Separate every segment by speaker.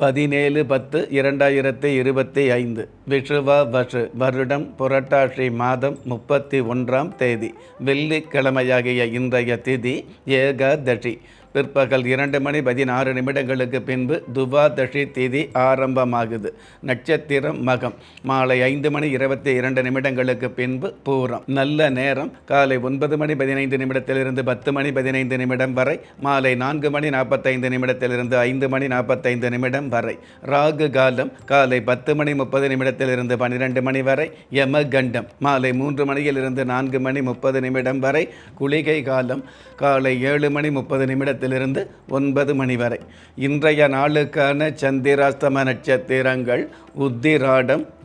Speaker 1: பதினேழு பத்து இரண்டாயிரத்தி இருபத்தி ஐந்து. விஷுவ வஷு வருடம் புரட்டாசி மாதம் முப்பத்தி ஒன்றாம் தேதி. வெள்ளிக்கிழமையாகிய இன்றைய திதி ஏகாதசி. பிற்பகல் இரண்டு மணி பதினாறு நிமிடங்களுக்கு பின்பு துவாதசி திதி ஆரம்பமாகுது. நட்சத்திரம் மகம். மாலை ஐந்து மணி இருபத்தி இரண்டு நிமிடங்களுக்கு பின்பு பூரம். நல்ல நேரம். காலை ஒன்பது மணி பதினைந்து நிமிடத்திலிருந்து பத்து மணி பதினைந்து நிமிடம் வரை. மாலை நான்கு மணி நாற்பத்தைந்து நிமிடத்திலிருந்து ஐந்து மணி நாற்பத்தைந்து நிமிடம் வரை. ராகு காலம். காலை பத்து மணி முப்பது நிமிடத்திலிருந்து பன்னிரெண்டு மணி வரை. யமகண்டம். மாலை மூன்று மணியிலிருந்து நான்கு மணி முப்பது நிமிடம் வரை. குளிகை காலம். காலை ஏழு மணி முப்பது நிமிடத்திலிருந்து ஒன்பது மணி வரை. இன்றைய நாளுக்கான சந்திராஸ்தம நட்சத்திரங்கள் உத்திராடம்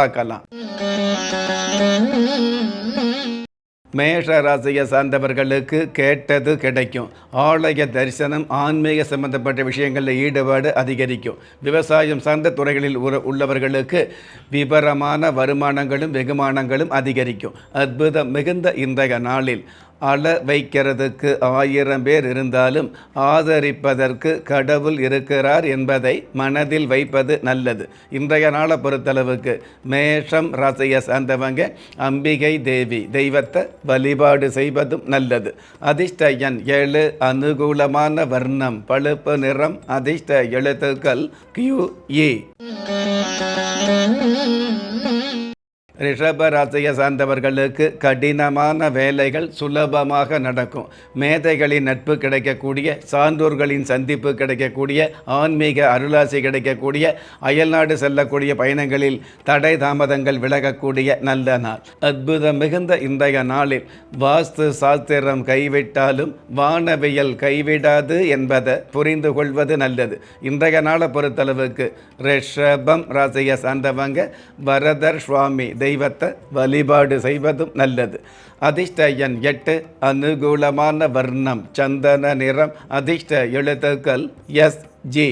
Speaker 1: பார்க்கலாம். மேஷ ராசியை சார்ந்தவர்களுக்கு கேட்டது கிடைக்கும். ஆலய தரிசனம் ஆன்மீக சம்பந்தப்பட்ட விஷயங்களில் ஈடுபாடு அதிகரிக்கும். விவசாயம் சார்ந்த துறைகளில் உள்ளவர்களுக்கு விபரமான வருமானங்களும் வெகுமானங்களும் அதிகரிக்கும். அற்புதம் மிகுந்த இன்றைய நாளில். அள வைக்கிறதுக்கு ஆயிரம் பேர் இருந்தாலும் ஆதரிப்பதற்கு கடவுள் இருக்கிறார் என்பதை மனதில் வைப்பது நல்லது. இன்றைய நாளை பொறுத்தளவுக்கு மேஷம் ரசைய சார்ந்தவங்க அம்பிகை தேவி தெய்வத்தை வழிபாடு செய்வதும் நல்லது. அதிர்ஷ்ட எண் ஏழு அனுகூலமான வர்ணம் பழுப்பு நிறம் அதிர்ஷ்ட எழுத்துக்கள் கியூ ஏ e. ரிஷப ராசியை சார்ந்தவர்களுக்கு கடினமான வேலைகள் சுலபமாக நடக்கும். மேதைகளின் நட்பு கிடைக்கக்கூடிய சான்றோர்களின் சந்திப்பு கிடைக்கக்கூடிய ஆன்மீக அருளாசி கிடைக்கக்கூடிய அயல்நாடு செல்லக்கூடிய பயணங்களில் தடை தாமதங்கள் விலகக்கூடிய நல்ல நாள். அற்புதம் மிகுந்த இன்றைய நாளில் வாஸ்து சாஸ்திரம் கைவிட்டாலும் வானவியல் கைவிடாது என்பதை புரிந்து கொள்வது நல்லது. இன்றைய நாளை பொறுத்தளவுக்கு ரிஷபம் ராசியை சார்ந்தவங்க வரதர் சுவாமி தெய்வத்தை வழிபாடு செய்வதும் நல்லது அதிர்ஷ்ட எண் எட்டு அனுகூலமான வர்ணம் சந்தன நிறம் அதிர்ஷ்ட எழுத்துக்கள் எஸ் ஜி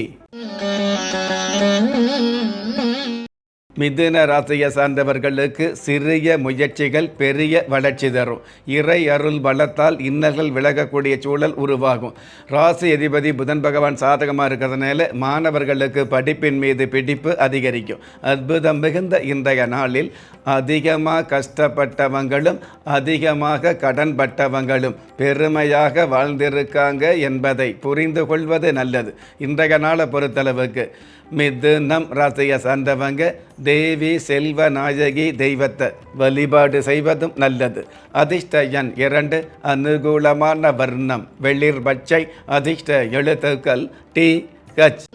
Speaker 1: மிதுன ராசியை சார்ந்தவர்களுக்கு சிறிய முயற்சிகள் பெரிய வளர்ச்சி தரும். இறை அருள் பலத்தால் இன்னல்கள் விலகக்கூடிய சூழல் உருவாகும். ராசி அதிபதி புதன் பகவான் சாதகமாக இருக்கிறதுனால மாணவர்களுக்கு படிப்பின் மீது பிடிப்பு அதிகரிக்கும். அற்புதம் மிகுந்த இன்றைய நாளில் அதிகமாக கஷ்டப்பட்டவங்களும் அதிகமாக கடன்பட்டவங்களும் பெருமையாக வாழ்ந்திருக்காங்க என்பதை புரிந்து கொள்வது நல்லது. இன்றைய நாளை பொறுத்தளவுக்கு மிதுனம் ராசியை சார்ந்தவங்க தேவி செல்வ நாயகி தெய்வத்தை வழிபாடு செய்வதும் நல்லது. அதிர்ஷ்ட எண் இரண்டு அனுகூலமான வர்ணம். வெளிர் பச்சை அதிர்ஷ்ட எழுத்துக்கள் டி ஹச்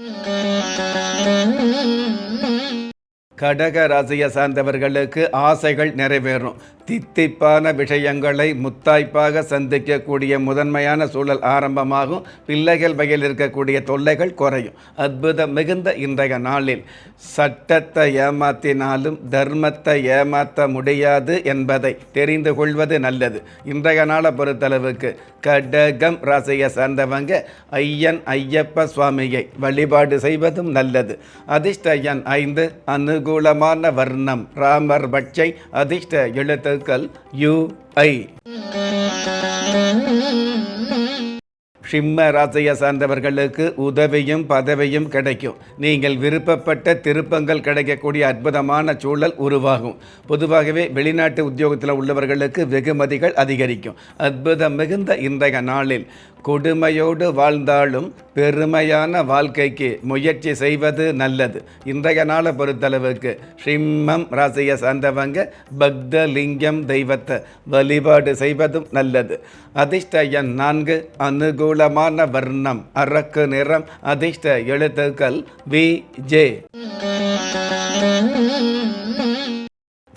Speaker 1: கடக ராசியை சார்ந்தவர்களுக்கு ஆசைகள் நிறைவேறும். தித்திப்பான விஷயங்களை முத்தாய்ப்பாக சந்திக்கக்கூடிய முதன்மையான சூழல் ஆரம்பமாகும். பிள்ளைகள் வகையில் இருக்கக்கூடிய தொல்லைகள் குறையும். அற்புதம் மிகுந்த இன்றைய நாளில். சட்டத்தை ஏமாத்தினாலும் தர்மத்தை ஏமாற்ற முடியாது என்பதை தெரிந்து கொள்வது நல்லது. இன்றைய நாளை பொறுத்தளவுக்கு கடகம் ராசியை சார்ந்தவங்க ஐயன் ஐயப்ப சுவாமியை வழிபாடு செய்வதும் நல்லது. அதிர்ஷ்ட எண் ஐந்து அனுகூலமான வர்ணம். ராமர் பட்சை அதிர்ஷ்ட எழுத்துக்கள் யு ஐ. சிம்ம ராசியை சார்ந்தவர்களுக்கு உதவியும் பதவியும் கிடைக்கும். நீங்கள் விருப்பப்பட்ட திருப்பங்கள் கிடைக்கக்கூடிய அற்புதமான சூழல் உருவாகும். பொதுவாகவே வெளிநாட்டு உத்தியோகத்தில் உள்ளவர்களுக்கு வெகுமதிகள் அதிகரிக்கும். அற்புதம் மிகுந்த இன்றைய நாளில். கொடுமையோடு வாழ்ந்தாலும் பெருமையான வாழ்க்கைக்கு முயற்சி செய்வது நல்லது. இன்றைய நாளை பொறுத்தளவுக்கு சிம்மம் ராசியை சார்ந்தவங்க பக்த லிங்கம் தெய்வத்தை வழிபாடு செய்வதும் நல்லது. அதிர்ஷ்ட எண் நான்கு அனுகூலமான வர்ணம் அரக்கு நிறம் அதிர்ஷ்ட எழுத்துக்கள் வி ஜே.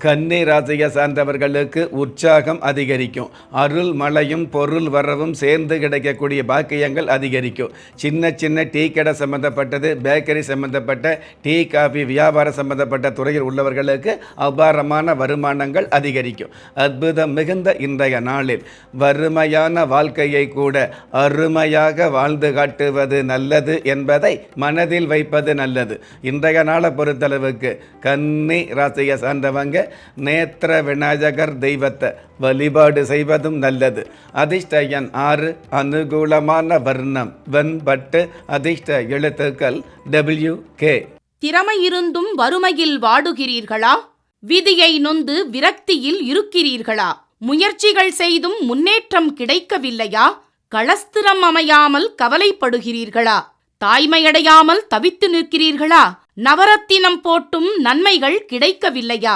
Speaker 1: கன்னி ராசியை சார்ந்தவர்களுக்கு உற்சாகம் அதிகரிக்கும். அருள் மழையும் பொருள் வரவும் சேர்ந்து கிடைக்கக்கூடிய பாக்கியங்கள் அதிகரிக்கும். சின்ன சின்ன டீ கடை சம்மந்தப்பட்டது பேக்கரி சம்மந்தப்பட்ட டீ காஃபி வியாபாரம் சம்மந்தப்பட்ட துறையில் உள்ளவர்களுக்கு அபாரமான வருமானங்கள் அதிகரிக்கும். அற்புதம் மிகுந்த இன்றைய நாளில். வறுமையான வாழ்க்கையை கூட அருமையாக வாழ்ந்து காட்டுவது நல்லது என்பதை மனதில் வைப்பது நல்லது. இன்றைய நாளை பொறுத்தளவுக்கு கன்னி ராசியை சார்ந்தவங்க நேத்திர விநாயகர் தெய்வத்தை வழிபாடு செய்வதும் நல்லது. அதிர்ஷ்ட எண் ஆறு அனுகூலமான வர்ணம். வெண்பட்டு அதிர்ஷ்ட எழுத்துக்கள் டபிள்யூ கே
Speaker 2: திறமை இருந்தும் வறுமையில் வாடுகிறீர்களா? விதியை நொந்து விரக்தியில் இருக்கிறீர்களா? முயற்சிகள் செய்தும் முன்னேற்றம் கிடைக்கவில்லையா? களஸ்திரம் அமையாமல் கவலைப்படுகிறீர்களா? தாய்மையடையாமல் தவித்து நிற்கிறீர்களா? நவரத்தினம் போட்டும் நன்மைகள் கிடைக்கவில்லையா?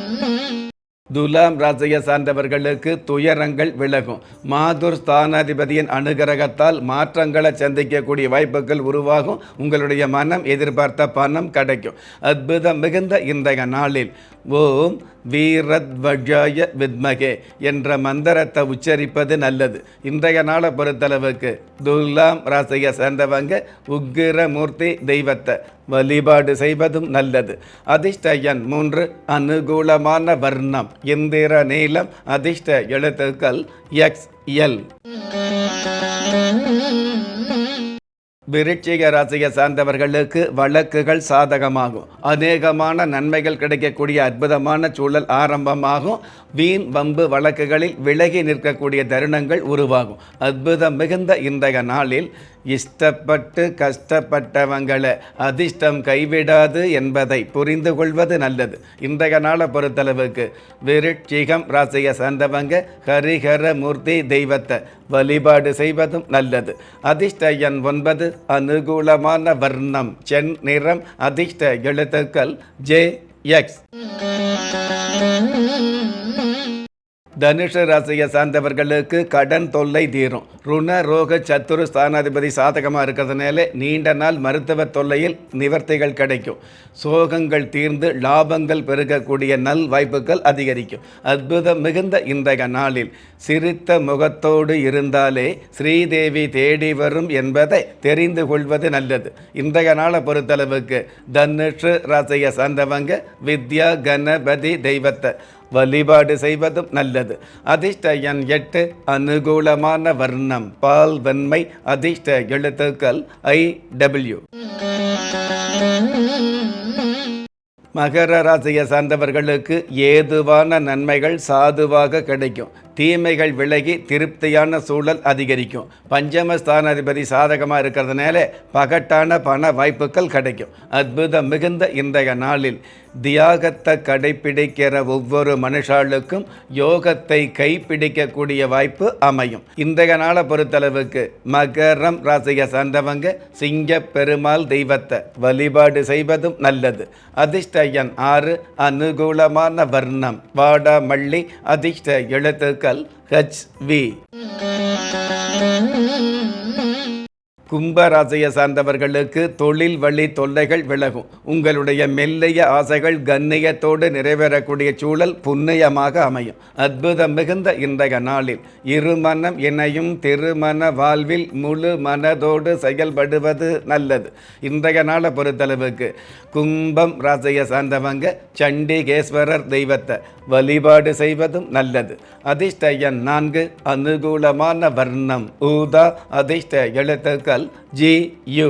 Speaker 1: துலாம் ராசியை சார்ந்தவர்களுக்கு துயரங்கள் விலகும். மாதுர் ஸ்தானாதிபதியின் அனுகிரகத்தால் மாற்றங்களை சந்திக்கக்கூடிய வாய்ப்புகள் உருவாகும். உங்களுடைய மனம் எதிர்பார்த்த பணம் கிடைக்கும். அற்புதம் மிகுந்த இன்றைய நாளில். ஓம் வீரத்வஜாய வித்மகே என்ற மந்திரத்தை உச்சரிப்பது நல்லது. இன்றைய நாளை பொறுத்தளவுக்கு துலாம் ராசியை சேர்ந்தவங்க உக்கிரமூர்த்தி தெய்வத்தை வழிபாடு செய்வதும் நல்லது. அதிர்ஷ்ட எண் மூன்று அனுகூலமான வர்ணம் இந்திர நீளம் அதிர்ஷ்ட எழுத்துக்கள் எக்ஸ் எல். விருட்சிக ராசியை சார்ந்தவர்களுக்கு வழக்குகள் சாதகமாகும். அநேகமான நன்மைகள் கிடைக்கக்கூடிய அற்புதமான சூழல் ஆரம்பமாகும். வீண் வம்பு வழக்குகளில் விலகி நிற்கக்கூடிய தருணங்கள் உருவாகும். அற்புதம் மிகுந்த இன்றைய நாளில் இஷ்டப்பட்டு கஷ்டப்பட்டவங்களை அதிர்ஷ்டம் கைவிடாது என்பதை புரிந்து கொள்வது நல்லது. இன்றைய நாளை பொறுத்தளவுக்கு விருட்சிகம் ராசியை சார்ந்தவங்க ஹரிஹர மூர்த்தி தெய்வத்தை வழிபாடு செய்வதும் நல்லது. அதிர்ஷ்ட எண் ஒன்பது அனுகூலமான வர்ணம் சென் நிறம் அதிர்ஷ்ட எழுத்துக்கள் ஜே எக்ஸ். தனுஷ ராசியை சார்ந்தவர்களுக்கு கடன் தொல்லை தீரும். ருண ரோக சத்துரு ஸ்தானாதிபதி சாதகமாக இருக்கிறதுனால நீண்ட நாள் மருத்துவ தொல்லையில் நிவர்த்திகள் கிடைக்கும். சோகங்கள் தீர்ந்து லாபங்கள் பெருகக்கூடிய நல் வாய்ப்புகள் அதிகரிக்கும். அற்புதம் மிகுந்த இன்றைய நாளில் சிரித்த முகத்தோடு இருந்தாலே ஸ்ரீதேவி தேடி வரும் என்பதை தெரிந்து கொள்வது நல்லது. இன்றைய நாளை பொறுத்தளவுக்கு தனுஷ் ராசியை சார்ந்தவங்க வித்யா கணபதி தெய்வத்தை வழிபாடு செய்வதும் நல்லது. அதிர்ஷ்ட எண் எட்டு அனுகூலமான வர்ணம். பால் வெண்மை அதிர்ஷ்ட எழுத்துக்கள் ஐ டபிள்யூ. மகர ராசியை சார்ந்தவர்களுக்கு ஏதுவான நன்மைகள் சாதுவாக கிடைக்கும். தீமைகள் விலகி திருப்தியான சூழல் அதிகரிக்கும். பஞ்சமஸ்தானாதிபதி சாதகமாக இருக்கிறதுனால பகட்டான பண வாய்ப்புகள் கிடைக்கும். அற்புதம் மிகுந்த இன்றைய நாளில் தியாகத்தை கடைப்பிடிக்கிற ஒவ்வொரு மனுஷாளுக்கும் யோகத்தை கைப்பிடிக்கக்கூடிய வாய்ப்பு அமையும். இன்றைய நாளை பொறுத்தளவுக்கு மகரம் ராசியை சார்ந்தவங்க சிங்க பெருமாள் தெய்வத்தை வழிபாடு செய்வதும் நல்லது. அதிர்ஷ்ட எண் ஆறு அனுகூலமான வர்ணம். வாடாமல்லி அதிர்ஷ்ட எழுத்து ஹச் வி கும்பராசியை சார்ந்தவர்களுக்கு தொழில் வழி தொல்லைகள் விலகும். உங்களுடைய மெல்லிய ஆசைகள் கண்ணியத்தோடு நிறைவேறக்கூடிய சூழல் புண்ணியமாக அமையும். அற்புதம் மிகுந்த இன்றைய நாளில் இருமனம் இணையும் திருமண வாழ்வில் முழு மனதோடு செயல்படுவது நல்லது. இன்றைய நாளை பொறுத்தளவுக்கு கும்பம் ராசியை சார்ந்தவங்க சண்டிகேஸ்வரர் தெய்வத்தை வழிபாடு செய்வதும் நல்லது. அதிர்ஷ்ட எண் நான்கு அனுகூலமான வர்ணம் ஊதா அதிர்ஷ்ட எழுத்துக்கள். ஜி யு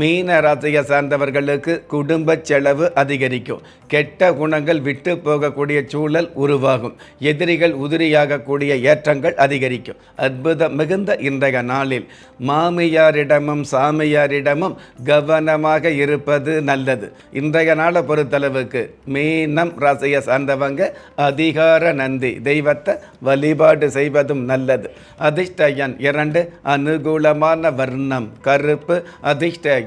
Speaker 1: மீன ராசியை சார்ந்தவர்களுக்கு குடும்ப செலவு அதிகரிக்கும். கெட்ட குணங்கள் விட்டு போகக்கூடிய சூழல் உருவாகும். எதிரிகள் உதிரியாகக்கூடிய ஏற்றங்கள் அதிகரிக்கும். அற்புதம் மிகுந்த இன்றைய நாளில் மாமியாரிடமும் சாமியாரிடமும் கவனமாக இருப்பது நல்லது. இன்றைய நாளை பொறுத்தளவுக்கு மீனம் ராசியை சார்ந்தவங்க அதிகார நந்தி தெய்வத்தை வழிபாடு செய்வதும் நல்லது. அதிர்ஷ்ட எண் இரண்டு அனுகூலமான வர்ணம் கருப்பு அதிர்ஷ்ட